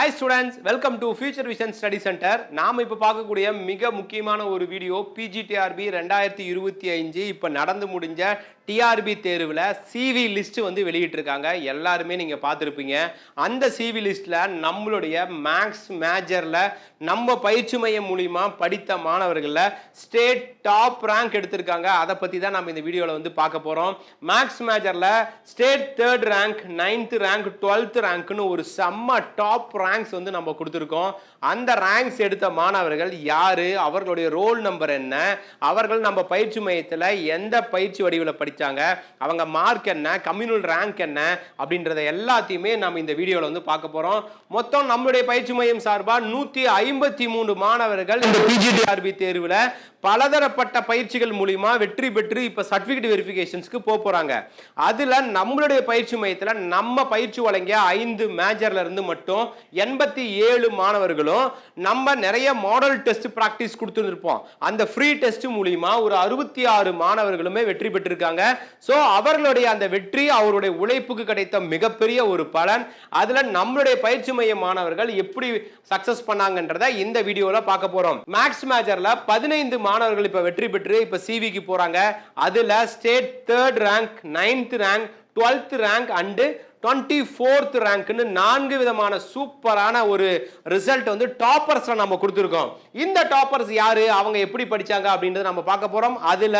Hi students welcome to future vision study centre நாம் இப்போ பார்க்கக்கூடிய மிக முக்கியமான ஒரு வீடியோ பிஜிடிஆர்பி ரெண்டாயிரத்தி இருபத்தி அஞ்சு இப்போ நடந்து முடிஞ்ச டிஆர்பி தேர்வில் சிவி லிஸ்ட்டு வந்து வெளியிட்டிருக்காங்க. எல்லாருமே நீங்கள் பார்த்துருப்பீங்க. அந்த சிவி லிஸ்ட்டில் நம்மளுடைய மேக்ஸ் மேஜரில் நம்ம பயிற்சி மையம் மூலிமா படித்த மாணவர்களில் ஸ்டேட் டாப் ரேங்க் எடுத்திருக்காங்க. அதை பற்றி தான் நம்ம இந்த வீடியோவில் வந்து பார்க்க போகிறோம் maths மேஜரில் state third rank ninth rank twelfth ரேங்க்னு ஒரு செம்ம டாப் ரேங்க்ஸ் வந்து நம்ம கொடுத்துருக்கோம். அந்த ரேங்க்ஸ் எடுத்த மாணவர்கள் யார்? அவர்களுடைய ரோல் நம்பர் என்ன? அவர்கள் நம்ம பயிற்சி மையத்தில் எந்த பயிற்சி வடிவில் படித்தாங்க அவங்க மார்க் என்ன கம்யூனல் ரேங்க் என்ன அப்படின்றத எல்லாத்தையுமே நம்ம இந்த வீடியோவில் வந்து பார்க்க போகிறோம் மொத்தம் நம்மளுடைய பயிற்சி மையம் சார்பாக நூற்றி ஐம்பத்தி மூணு மாணவர்கள் இந்த பிஜிடிஆர்பி தேர்வில் பலதரப்பட்ட பயிற்சிகள் மூலிமா வெற்றி பெற்று இப்போ சர்டிஃபிகேட் வெரிஃபிகேஷன்ஸ்க்கு போக போகிறாங்க அதில் நம்மளுடைய பயிற்சி மையத்தில் நம்ம பயிற்சி வழங்கிய ஐந்து மேஜர்லேருந்து மட்டும் எண்பத்தி ஏழு மாணவர்களும் நம்ம நிறைய மாடல் டெஸ்ட் ப்ராக்டிஸ் கொடுத்துருந்துருப்போம். அந்த ஃப்ரீ டெஸ்ட் மூலிமா ஒரு அறுபத்தி ஆறு மாணவர்களுமே வெற்றி பெற்றிருக்காங்க. ஸோ அவர்களுடைய அந்த வெற்றி அவருடைய உழைப்புக்கு கிடைத்த மிகப்பெரிய ஒரு பலன். அதில் நம்மளுடைய பயிற்சி மைய மாணவர்கள் எப்படி சக்ஸஸ் பண்ணாங்கன்றத இந்த வீடியோவில் பார்க்க போகிறோம் மேக்ஸ் மேஜரில் பதினைந்து மாணவர்கள் இப்போ வெற்றி பெற்று இப்போ சிவிக்கு போகிறாங்க அதில் state third rank ninth rank twelfth rank and twenty fourth ரேங்க்னு நான்கு விதமான சூப்பரான ஒரு ரிசல்ட் வந்து டாப்பர்ஸில் நம்ம கொடுத்துருக்கோம். இந்த டாப்பர்ஸ் யார்? அவங்க எப்படி படிச்சாங்க அப்படின்றத நம்ம பார்க்க போகிறோம் அதில்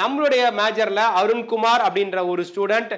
நம்மளுடைய மேஜரில் அருண்குமார் அப்படின்ற ஒரு ஸ்டூடெண்ட்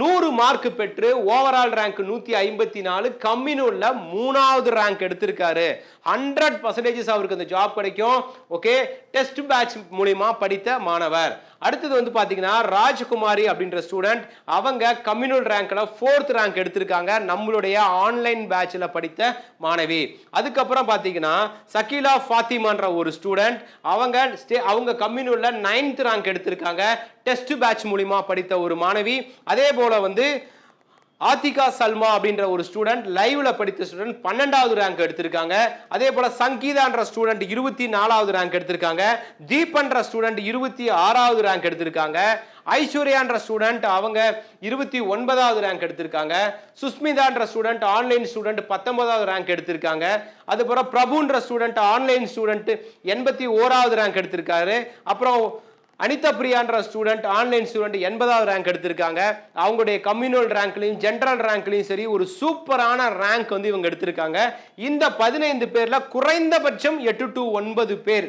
நூறு மார்க் பெற்று ஓவரால் ரேங்க் நூற்றி ஐம்பத்தி நாலு கம்யூனில் மூணாவது ரேங்க் எடுத்திருக்காரு. ஹண்ட்ரட் பர்சன்டேஜஸ் அவருக்கு அந்த ஜாப் கிடைக்கும். ஓகே டெஸ்ட் பேட்ச் மூலிமா படித்த மாணவர். அடுத்தது வந்து பார்த்தீங்கன்னா ராஜ்குமாரி அப்படின்ற ஸ்டூடெண்ட் அவங்க கம்யூனல் ரேங்கில் ஃபோர்த் ரேங்க் எடுத்திருக்காங்க. நம்மளுடைய ஆன்லைன் பேட்சில் படித்த மாணவி. அதுக்கப்புறம் பார்த்தீங்கன்னா சக்கீலா ஃபாத்திமான்ற ஒரு ஸ்டூடெண்ட் அவங்க ஸ்டே அவங்க கம்யூனலில் நைன்த் ரேங்க் எடுத்திருக்காங்க. டெஸ்ட் பேட்ச் மூலிமா படித்த ஒரு மாணவி. அதே போல் வந்து ஆத்திகா சல்மா அப்படின்ற ஒரு ஸ்டூடெண்ட் லைவ்ல படித்த ஸ்டூடெண்ட் பன்னெண்டாவது ரேங்க் எடுத்திருக்காங்க. அதே போல சங்கீதான்ற ஸ்டூடெண்ட் இருபத்தி நாலாவது ரேங்க் எடுத்திருக்காங்க. தீபன்ற ஸ்டூடெண்ட் இருபத்தி ஆறாவது ரேங்க் எடுத்திருக்காங்க. ஐஸ்வர்யான்ற ஸ்டூடெண்ட் அவங்க இருபத்தி ஒன்பதாவது ரேங்க் எடுத்திருக்காங்க சுஸ்மிதான்ற ஸ்டூடெண்ட் ஆன்லைன் ஸ்டூடெண்ட் பத்தொன்பதாவது ரேங்க் எடுத்திருக்காங்க. அதுக்கப்புறம் பிரபுன்ற ஸ்டூடெண்ட் ஆன்லைன் ஸ்டூடெண்ட் எண்பத்தி ஓராவது ரேங்க் எடுத்திருக்காரு. அப்புறம் அனிதா பிரியான்ற ஸ்டூடெண்ட் ஆன்லைன் ஸ்டூடெண்ட் எண்பதாவது ரேங்க் எடுத்திருக்காங்க. அவங்களுடைய கம்யூனல் ரேங்க்லையும் ஜென்ரல் ரேங்க்லையும் சரி ஒரு சூப்பரான ரேங்க் வந்து இவங்க எடுத்திருக்காங்க. இந்த பதினைந்து பேரில் குறைந்தபட்சம் எட்டு டு ஒன்பது பேர்.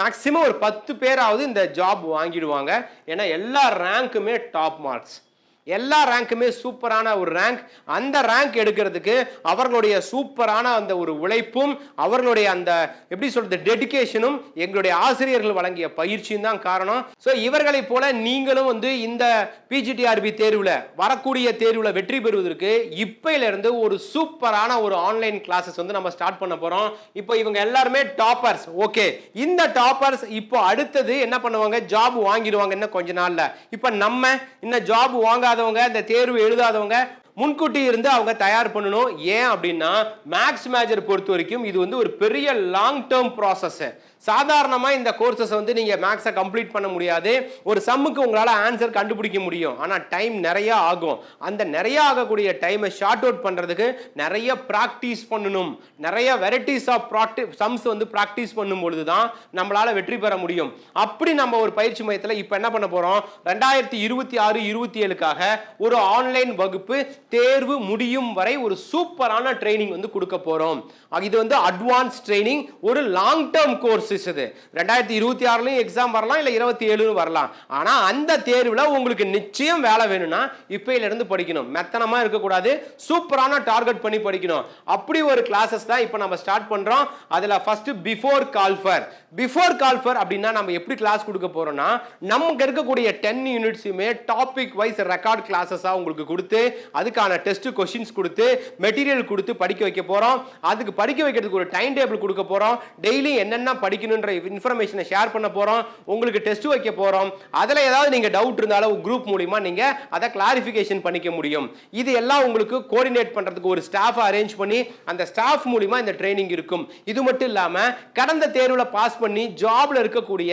மேக்சிமம் ஒரு பத்து பேராவது இந்த ஜாப் வாங்கிடுவாங்க. ஏன்னா எல்லா ரேங்க்குமே டாப் மார்க்ஸ் எல்லா ரேங்க்குமே சூப்பரான ஒரு ரேங்க் அந்த ரேங்க் எடுக்கிறதுக்கு அவர்களுடைய சூப்பரான அந்த ஒரு உழைப்பும் அவர்களுடைய அந்த எப்படி சொல்றது டெடிகேஷனும் எங்களுடைய ஆசிரியர்கள் வழங்கிய பயிற்சியும் தான் காரணம். ஸோ இவர்களைப் போல நீங்களும் வந்து இந்த பிஜிடிஆர்பி தேர்வில் வரக்கூடிய தேர்வில் வெற்றி பெறுவதற்கு இப்பையிலிருந்து ஒரு சூப்பரான ஒரு ஆன்லைன் கிளாஸஸ் வந்து நம்ம ஸ்டார்ட் பண்ண போகிறோம் இப்போ இவங்க எல்லாருமே டாப்பர்ஸ் ஓகே இந்த டாப்பர்ஸ் இப்போ அடுத்தது என்ன பண்ணுவாங்க? ஜாப் வாங்கிடுவாங்க இன்னும் கொஞ்ச நாளில். இப்போ நம்ம இன்னும் ஜாப் வாங்க இல்லாதவங்க இந்த தேர்வு எழுதாதவங்க முன்கூட்டி இருந்து அவங்க தயார் பண்ணணும். ஏன் அப்படின்னா மேக்ஸ் மேஜர் பொறுத்த வரைக்கும் இது வந்து ஒரு பெரிய லாங் டேர்ம் ப்ராசஸ் சாதாரணமாக இந்த கோர்சஸ் வந்து நீங்கள் மேக்ஸை கம்ப்ளீட் பண்ண முடியாது. ஒரு சம்முக்கு உங்களால் ஆன்சர் கண்டுபிடிக்க முடியும். ஆனால் டைம் நிறையா ஆகும். அந்த நிறையா ஆகக்கூடிய டைமை ஷார்ட் அவுட் பண்ணுறதுக்கு நிறைய ப்ராக்டிஸ் பண்ணணும். நிறைய வெரைட்டிஸ் ஆஃப் ப்ராக்டி சம்ஸ் வந்து ப்ராக்டிஸ் பண்ணும் பொழுது தான் நம்மளால் வெற்றி பெற முடியும். அப்படி நம்ம ஒரு பயிற்சி மையத்தில் இப்போ என்ன பண்ண போகிறோம் ரெண்டாயிரத்தி இருபத்தி ஆறு இருபத்தி ஏழுக்காக ஒரு ஆன்லைன் வகுப்பு தேர்வு முடியும் வரை ஒரு சூப்பரான ட்ரைனிங் வந்து கொடுக்க போகிறோம் இது வந்து அட்வான்ஸ் ட்ரைனிங் ஒரு லாங் டேர்ம் கோர்ஸ் இது. ரெண்டாயிரத்தி இருபத்தி ஆறுலையும் எக்ஸாம் வரலாம் இல்லை இருபத்தி ஏழுன்னு வரலாம். ஆனால் அந்த தேர்வில் உங்களுக்கு நிச்சயம் வேலை வேணும்னா இப்பையில இருந்து படிக்கணும். மெத்தனமாக இருக்கக்கூடாது சூப்பரான டார்கெட் பண்ணி படிக்கணும். அப்படி ஒரு கிளாஸஸ் தான் இப்போ நம்ம ஸ்டார்ட் பண்ணுறோம் அதில் first before call for before call for அப்படின்னா நம்ம எப்படி கிளாஸ் கொடுக்க போகிறோம்னா நமக்கு இருக்கக்கூடிய டென் யூனிட்ஸுமே டாபிக் வைஸ் ரெக்கார்ட் கிளாஸஸாக உங்களுக்கு கொடுத்து அதுக்கான டெஸ்ட் கொஷின்ஸ் கொடுத்து மெட்டீரியல் கொடுத்து படிக்க வைக்க போறோம். அதுக்கு படிக்க வைக்கிறதுக்கு ஒரு டைம் டேபிள் கொடுக்க போகிறோம் டெய்லி என்னென்ன படிக்கணுன்ற இன்ஃபர்மேஷனை ஷேர் பண்ண போகிறோம் உங்களுக்கு டெஸ்ட் வைக்க போகிறோம் அதில் ஏதாவது நீங்கள் டவுட் இருந்தாலும் குரூப் மூலிமா நீங்கள் அதை கிளாரிஃபிகேஷன் பண்ணிக்க முடியும். இது எல்லாம் உங்களுக்கு கோஆர்டினேட் பண்ணுறதுக்கு ஒரு ஸ்டாஃப் அரேஞ்ச் பண்ணி அந்த ஸ்டாஃப் மூலிமா இந்த ட்ரைனிங் இருக்கும். இது மட்டும் இல்லாமல் கடந்த தேர்வில் பாஸ் பண்ணி ஜாப்ல இருக்கக்கூடிய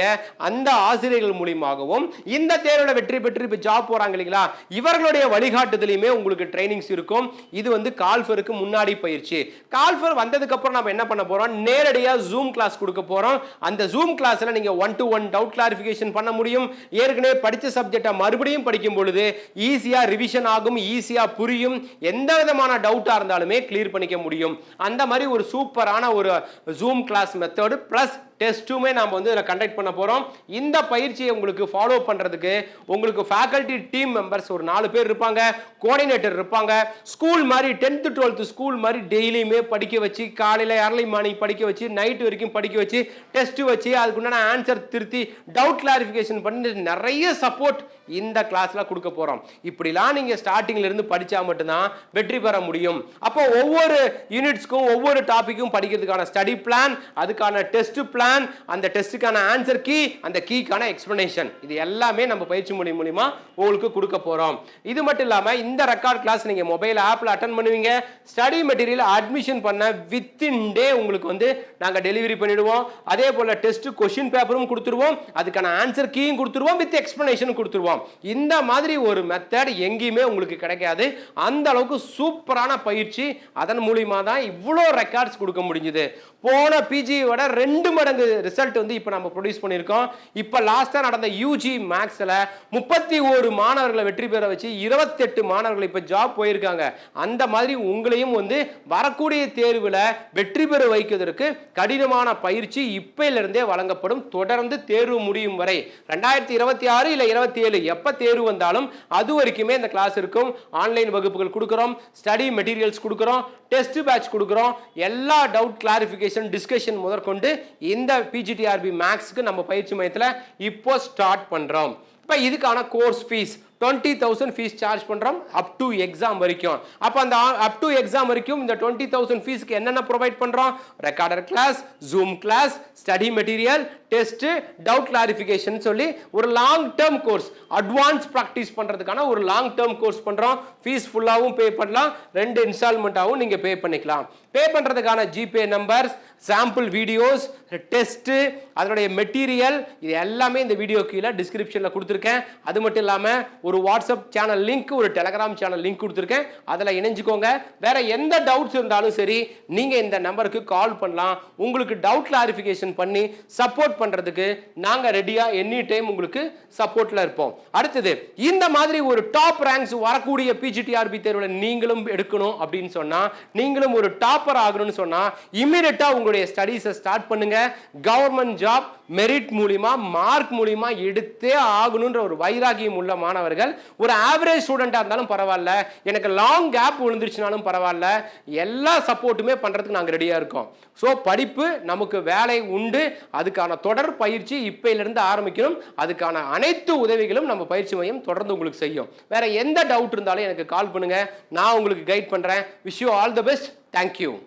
அந்த ஆசிரியர்கள் மூலியமாகவும் இந்த தேர்வில் வெற்றி பெற்று இப்போ ஜாப் போகிறாங்க இல்லைங்களா? இவர்களுடைய வழிகாட்டுதலையுமே உங்களுக்கு ட்ரைனிங்ஸ் இருக்கும். இது வந்து கால்ஃபருக்கு முன்னாடி பயிற்சி. கால்ஃபர் வந்ததுக்கப்புறம் நம்ம என்ன பண்ண போகிறோம் நேரடியாக ஜூம் கிளாஸ் கொடுக்க போகிறோம் அந்த ஜூம் கிளாஸில் நீங்கள் one to one doubt clarification பண்ண முடியும். ஏற்கனவே படித்த சப்ஜெக்டை மறுபடியும் படிக்கும் பொழுது ஈஸியாக ரிவிஷன் ஆகும் ஈஸியாக புரியும். எந்த விதமான டவுட்டாக இருந்தாலுமே கிளியர் பண்ணிக்க முடியும். அந்த மாதிரி ஒரு சூப்பரான ஒரு ஜூம் கிளாஸ் மெத்தடு ப்ளஸ் டெஸ்ட்டுமே நாம் வந்து இதில் கண்டக்ட் பண்ண போகிறோம் இந்த பயிற்சியை உங்களுக்கு ஃபாலோ பண்ணுறதுக்கு உங்களுக்கு ஃபேக்கல்ட்டி டீம் மெம்பர்ஸ் ஒரு நாலு பேர் இருப்பாங்க. கோஆர்டினேட்டர் இருப்பாங்க. ஸ்கூல் மாதிரி டென்த்து டுவெல்த்து ஸ்கூல் மாதிரி டெய்லியுமே படிக்க வச்சு காலையில் ஏர்லி மார்னிங் படிக்க வச்சு நைட் வரைக்கும் படிக்க வச்சு டெஸ்ட்டு வச்சு அதுக்குண்டான ஆன்சர் திருத்தி டவுட் கிளாரிஃபிகேஷன் பண்ணி நிறைய சப்போர்ட் இந்த கிளாஸில் கொடுக்க போகிறோம் இப்படிலாம் நீங்கள் ஸ்டார்டிங்லேருந்து படித்தா மட்டும்தான் வெற்றி பெற முடியும். அப்போ ஒவ்வொரு யூனிட்ஸ்க்கும் ஒவ்வொரு டாப்பிக்கும் படிக்கிறதுக்கான ஸ்டடி பிளான் அதுக்கான டெஸ்ட் பிளான் அந்த டெஸ்ட்டுக்கான ஆன்சர் கீ அந்த கீக்கான எக்ஸ்பிளனேஷன் இது எல்லாமே நம்ம பயிற்சி மொழி மூலிமா உங்களுக்கு கொடுக்க போகிறோம் இது மட்டும் இல்லாமல் இந்த ரெக்கார்ட் கிளாஸ் நீங்கள் மொபைல் ஆப்பில் அட்டன் பண்ணுவீங்க. ஸ்டடி மெட்டீரியல் அட்மிஷன் பண்ண வித்தின் டே உங்களுக்கு வந்து நாங்கள் டெலிவரி பண்ணிடுவோம். அதே போல் டெஸ்ட் கொஷின் பேப்பரும் கொடுத்துருவோம். அதுக்கான ஆன்சர் கீயும் கொடுத்துருவோம். வித் எக்ஸ்பிளனேஷன் கொடுத்துருவோம். இந்த மாதிரி ஒரு மெத்தட் எங்கேயுமே உங்களுக்கு கிடைக்காது. அந்த அளவுக்கு சூப்பரான பயிற்சி. அதன் மூலியமா தான் இவ்வளோ ரெக்கார்ட்ஸ் கொடுக்க முடிஞ்சுது. போன பிஜியோட ரெண்டு மடங்கு ரிசல்ட் வந்து இப்போ நம்ம ப்ரொடியூஸ் பண்ணியிருக்கோம். இப்போ லாஸ்ட்டாக நடந்த யூஜி மேக்ஸில் முப்பத்தி ஒரு மாணவர்களை வெற்றி பெற வச்சு இருபத்தெட்டு மாணவர்கள் இப்போ ஜாப் போயிருக்காங்க. அந்த மாதிரி உங்களையும் வந்து வரக்கூடிய தேர்வில் வெற்றி பெற வைக்கிறதுக்கு கடினமான பயிற்சி இப்பையிலிருந்தே வழங்கப்படும். தொடர்ந்து தேர்வு முடியும் வரை ரெண்டாயிரத்தி இருபத்தி ஆறு இல்லை இருபத்தி ஏழு எப்போ தேர்வு வந்தாலும் அது வரைக்குமே இந்த கிளாஸ் இருக்கும். ஆன்லைன் வகுப்புகள் கொடுக்குறோம் ஸ்டடி மெட்டீரியல்ஸ் கொடுக்குறோம் டெஸ்ட் பேட்ச் கொடுக்குறோம். எல்லா டவுட் கிளாரிஃபிகேஷன் டிஸ்கஷன் முதற்கொண்டு இந்த பிஜிடிஆர்பி மேக்ஸ்க்கு நம்ம பயிற்சி மையத்தில் இப்போ ஸ்டார்ட் பண்ணுறோம் இப்போ இதுக்கான course fees twenty thousand fees charge பண்ணுறோம் அப் டு எக்ஸாம் வரைக்கும். அப்போ அந்த அப் டு எக்ஸாம் வரைக்கும் இந்த டுவெண்ட்டி தௌசண்ட் ஃபீஸ்க்கு என்னென்ன ப்ரொவைட் பண்ணுறோம் recorder class zoom class study material test doubt clarification சொல்லி ஒரு long term course advance practice பண்ணுறதுக்கான ஒரு லாங் டேர்ம் கோர்ஸ் பண்ணுறோம் ஃபீஸ் ஃபுல்லாகவும் பே பண்ணலாம். ரெண்டு இன்ஸ்டால்மெண்ட்டாகவும் நீங்கள் பே பண்ணிக்கலாம். பே பண்ணுறதுக்கான GPay numbers sample videos test அதனுடைய மெட்டீரியல் இது எல்லாமே இந்த வீடியோ கீழே டிஸ்கிரிப்ஷனில் கொடுத்துருக்கேன். அது மட்டும் இல்லாமல் ஒரு ஒரு வாட்ஸ்அப் சேனல் லிங்க் ஒரு டெலகிராம் சேனல் லிங்க் கொடுத்துருக்கேன். அதில் இணைஞ்சுக்கோங்க. வேற எந்த டவுட்ஸ் இருந்தாலும் சரி நீங்கள் இந்த நம்பருக்கு கால் பண்ணலாம். உங்களுக்கு டவுட் கிளாரிஃபிகேஷன் பண்ணி சப்போர்ட் பண்ணுறதுக்கு நாங்கள் ரெடியாக எனி டைம் உங்களுக்கு சப்போர்ட்டில் இருப்போம். அடுத்தது இந்த மாதிரி ஒரு டாப் ரேங்க்ஸ் வரக்கூடிய பிஜிடிஆர்பி தேர்வில் நீங்களும் எடுக்கணும் அப்படின்னு சொன்னால் நீங்களும் ஒரு டாப்பர் ஆகணும்னு சொன்னால் இம்மிடியட்டாக உங்களுடைய ஸ்டடீஸை ஸ்டார்ட் பண்ணுங்க. கவர்மெண்ட் ஜாப் மெரிட் மூலிமா மார்க் மூலிமா எடுத்தே ஆகணுன்ற ஒரு வைராகியம் உள்ள மாணவர்கள் ஒரு ஆவரேஜ் ஸ்டூடெண்ட்டாக இருந்தாலும் பரவாயில்ல. எனக்கு லாங் கேப் விழுந்துருச்சுனாலும் பரவாயில்ல. எல்லா சப்போர்ட்டுமே பண்ணுறதுக்கு நாங்கள் ரெடியாக இருக்கோம். ஸோ படிப்பு நமக்கு வேலை உண்டு. அதுக்கான தொடர் பயிற்சி இப்பையிலிருந்து ஆரம்பிக்கணும். அதுக்கான அனைத்து உதவிகளும் நம்ம பயிற்சி மையம் தொடர்ந்து உங்களுக்கு செய்யும். வேற எந்த டவுட் இருந்தாலும் எனக்கு கால் பண்ணுங்க. நான் உங்களுக்கு கைட் பண்ணுறேன் wish you all the best thank you